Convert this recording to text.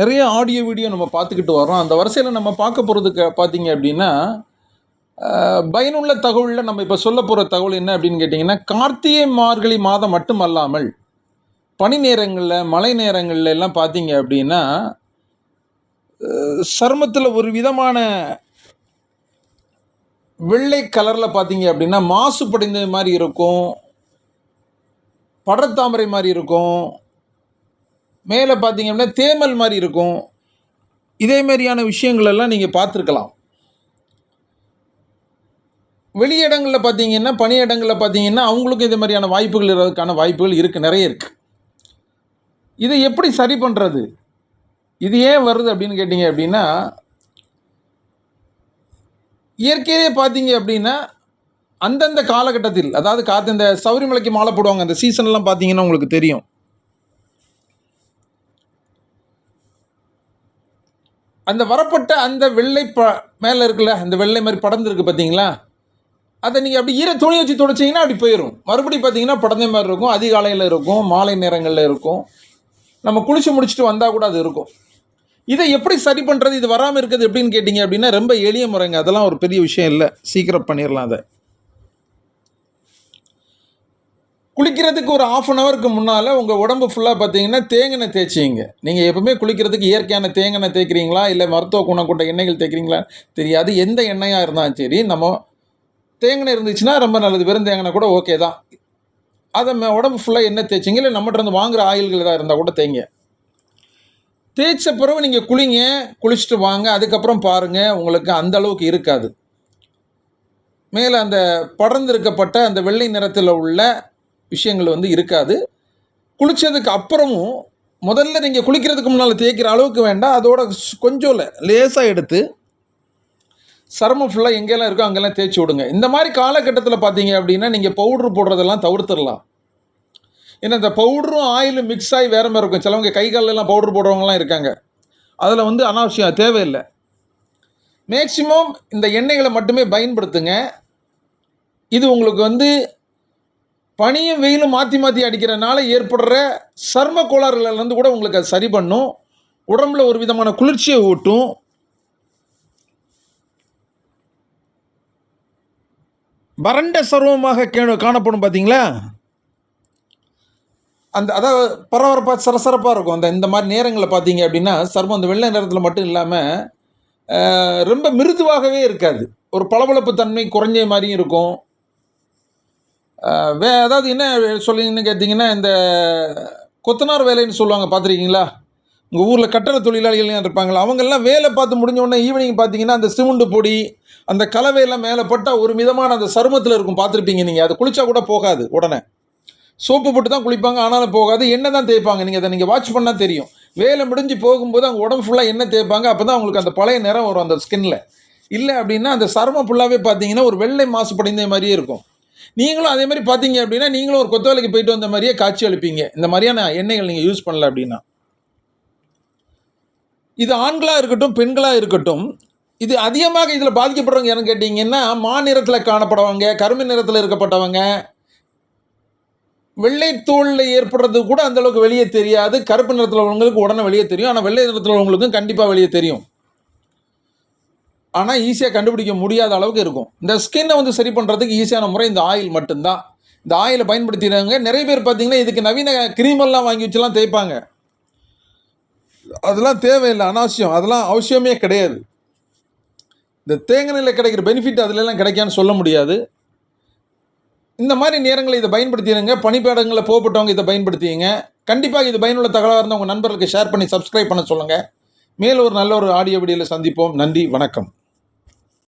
நிறைய audio video நம்ம பார்த்துக்கிட்டு வரோம் அந்த வரிசையில் நம்ம பார்க்க போகிறதுக்கு பார்த்தீங்க அப்படின்னா பயனுள்ள தகவலில் நம்ம இப்போ சொல்ல போகிற தகவல் என்ன அப்படின்னு கேட்டிங்கன்னா கார்த்திகை மார்கழி மாதம் மட்டுமல்லாமல் பனி நேரங்களில் மழை நேரங்களில் எல்லாம் பார்த்தீங்க அப்படின்னா சருமத்தில் ஒரு விதமான வெள்ளை கலரில் பார்த்தீங்க அப்படின்னா மாசுபடைந்த மாதிரி இருக்கும் படத்தாமரை மாதிரி இருக்கும் மேலே பார்த்தீங்க அப்படின்னா தேமல் மாதிரி இருக்கும். இதே மாதிரியான விஷயங்களெல்லாம் நீங்கள் பார்த்துருக்கலாம். வெளி இடங்களில் பார்த்தீங்கன்னா பணியிடங்களில் பார்த்தீங்கன்னா அவங்களுக்கும் இதே மாதிரியான வாய்ப்புகள் இருக்கிறதுக்கான வாய்ப்புகள் இருக்குது நிறைய இருக்குது இதை எப்படி சரி பண்ணுறது இது ஏன் வருது அப்படின்னு கேட்டிங்க அப்படின்னா இயற்கையிலே பார்த்தீங்க அப்படின்னா அந்தந்த காலகட்டத்தில் அதாவது காற்று இந்த சௌரிமலைக்கு மாலை போடுவாங்க அந்த சீசன்லாம் பார்த்தீங்கன்னா உங்களுக்கு தெரியும். அந்த வரப்பட்ட அந்த வெள்ளை ப மேலே இருக்குல்ல அந்த வெள்ளை மாதிரி படர்ந்துருக்கு பார்த்தீங்களா அதை நீங்கள் அப்படி ஈர துணி வச்சு துடைச்சிங்கன்னா அப்படி போயிடும் மறுபடியும் பார்த்தீங்கன்னா படந்த மாதிரி இருக்கும். அதிகாலையில் இருக்கும் மாலை நேரங்களில் இருக்கும். நம்ம குளிச்சு முடிச்சுட்டு வந்தால் கூட அது இருக்கும். இதை எப்படி சரி பண்ணுறது இது வராமல் இருக்குது எப்படின்னு கேட்டிங்க அப்படின்னா ரொம்ப எளிய முறைங்க. அதெல்லாம் ஒரு பெரிய விஷயம் இல்லை. சீக்கிரம் பண்ணிடலாம் அதை. குளிக்கிறதுக்கு ஒரு ஆஃப் அன் ஹவருக்கு முன்னால் உங்கள் உடம்பு ஃபுல்லாக பார்த்தீங்கன்னா தேங்கினை தேய்ச்சிங்க. நீங்கள் எப்பவுமே குளிக்கிறதுக்கு இயற்கையான தேங்கினை தேய்க்கிறீங்களா? இல்லை மருத்துவ குணம் கொண்ட எண்ணெய்கள் தேய்க்கிறீங்களா? தெரியாது. எந்த எண்ணெயாக இருந்தாலும் சரி நம்ம தேங்கினை இருந்துச்சுன்னா ரொம்ப நல்லது. வெறும் தேங்கினை கூட ஓகே தான். அதை உடம்பு ஃபுல்லாக எண்ணெய் தேய்ச்சிங்க. இல்லை நம்மகிட்ட இருந்து வாங்குகிற ஆயில்கள் எதாவது இருந்தால் கூட தேய்ங்க. தேய்ச்ச பிறகு நீங்கள் குளிங்க. குளிச்சுட்டு வாங்க. அதுக்கப்புறம் பாருங்கள் உங்களுக்கு அந்த அளவுக்கு இருக்காது. மேலே அந்த படர்ந்திருக்கப்பட்ட அந்த வெள்ளை நிறத்தில் உள்ள விஷயங்கள் வந்து இருக்காது. குளித்ததுக்கு அப்புறமும் முதல்ல நீங்கள் குளிக்கிறதுக்கு முன்னால் தேய்க்கிற அளவுக்கு வேண்டாம். அதோட கொஞ்சம் இல்லை லேசாக எடுத்து சருமம் ஃபுல்லாக எங்கெல்லாம் இருக்கோ அங்கெல்லாம் தேய்ச்சி விடுங்க. இந்த மாதிரி காலகட்டத்தில் பார்த்தீங்க அப்படின்னா நீங்கள் பவுட்ரு போடுறதெல்லாம் தவிர்த்துடலாம். ஏன்னா இந்த பவுடரும் ஆயிலும் மிக்ஸ் ஆகி வேற மாதிரி இருக்கும். சிலவங்க கை காலெல்லாம் பவுட்ரு போடுறவங்கலாம் இருக்காங்க. அதில் வந்து அனாவசியம் தேவையில்லை. மேக்சிமம் இந்த எண்ணெய்களை மட்டுமே பயன்படுத்துங்க. இது உங்களுக்கு வந்து பனியும் வெயிலும் மாற்றி மாற்றி அடிக்கிறனால ஏற்படுற சர்ம கோளாறுகள்லேருந்து கூட உங்களுக்கு அது சரி பண்ணும். உடம்புல ஒரு விதமான குளிர்ச்சியை ஊட்டும். வறண்ட சர்வமாக காணப்படும் பார்த்தீங்களா அந்த அதாவது பரபரப்பாக சரசரப்பாக இருக்கும். அந்த இந்த மாதிரி நேரங்களில் பார்த்தீங்க அப்படின்னா சர்மம் அந்த வெள்ளை நிறத்தில் மட்டும் இல்லாமல் ரொம்ப மிருதுவாகவே இருக்காது. ஒரு பளபளப்பு தன்மை குறைஞ்ச மாதிரியும் இருக்கும். வே அதாவது என்ன சொல்லிங்கன்னு கேட்டிங்கன்னா இந்த கொத்தனார் வேலைன்னு சொல்லுவாங்க பார்த்துருக்கீங்களா? உங்கள் ஊரில் கட்டட தொழிலாளிகள்லாம் இருப்பாங்களா? அவங்கெல்லாம் வேலை பார்த்து முடிஞ்ச உடனே ஈவினிங் பார்த்தீங்கன்னா அந்த சிமெண்ட் பொடி அந்த கலவையெல்லாம் மேலே பட்டால் ஒரு மிதமான அந்த சருமத்தில் இருக்கும் பார்த்துருப்பீங்க நீங்கள் அது குளிச்சா கூட போகாது உடனே. சோப்பு போட்டு தான் குளிப்பாங்க ஆனாலும் போகாது. எண்ணெய் தான் தேய்ப்பாங்க. நீங்கள் அதை நீங்கள் வாட்ச் பண்ணால் தெரியும். வேலை முடிஞ்சு போகும்போது அவங்க உடம்பு ஃபுல்லாக எண்ணெய் தேய்ப்பாங்க. அப்போ தான் அவங்களுக்கு அந்த பழைய நிறம் வரும் அந்த ஸ்கின்னில் இல்லை அப்படின்னா அந்த சருமம் ஃபுல்லாகவே பார்த்தீங்கன்னா ஒரு வெள்ளை மாசுபடைந்த மாதிரியே இருக்கும். நீங்களும் அதே மாதிரி பார்த்தீங்க அப்படின்னா நீங்களும் ஒரு கொத்த வேலைக்கு போயிட்டு வந்த மாதிரியே காட்சி அளிப்பீங்க. இந்த மாதிரியான எண்ணெய்கள் நீங்கள் யூஸ் பண்ணல அப்படின்னா. இது ஆண்களாக இருக்கட்டும் பெண்களாக இருக்கட்டும் இது அதிகமாக இதில் பாதிக்கப்படுறவங்க என்னன்னு கேட்டிங்கன்னா மா நிறத்தில் காணப்படுறவங்க கருமை நிறத்தில் இருக்கப்பட்டவங்க. வெள்ளை தோலில் ஏற்படுறது கூட அந்தளவுக்கு வெளியே தெரியாது. கருப்பு நிறத்தில் உள்ளவங்களுக்கு உடனே வெளியே தெரியும். ஆனால் வெள்ளை நிறத்தில் உள்ளவங்களுக்கும் கண்டிப்பாக வெளியே தெரியும். ஆனால் ஈஸியாக கண்டுபிடிக்க முடியாத அளவுக்கு இருக்கும். இந்த ஸ்கின்னை வந்து சரி பண்ணுறதுக்கு ஈஸியான முறை இந்த ஆயில் மட்டும்தான். இந்த ஆயிலை பயன்படுத்திடுறாங்க நிறைய பேர் பார்த்தீங்கன்னா இதுக்கு நவீன கிரீமெல்லாம் வாங்கி வச்சுலாம் தேய்ப்பாங்க. அதெல்லாம் தேவையில்லை அனாவசியம். அதெல்லாம் அவசியமே கிடையாது. இந்த தேங்காயில் கிடைக்கிற பெனிஃபிட் அதிலெல்லாம் கிடைக்கான்னு சொல்ல முடியாது. இந்த மாதிரி நேரங்களில் இதை பயன்படுத்திடுங்க. பணிப்பேடங்களில் போகப்பட்டவங்க இதை பயன்படுத்திங்க கண்டிப்பாக இது பயனுள்ள தகவலாக இருந்தால் உங்கள் நண்பர்களுக்கு ஷேர் பண்ணி சப்ஸ்கிரைப் பண்ண சொல்லுங்கள் மேலும் ஒரு நல்ல ஒரு ஆடியோ வீடியோவில் சந்திப்போம். நன்றி வணக்கம்.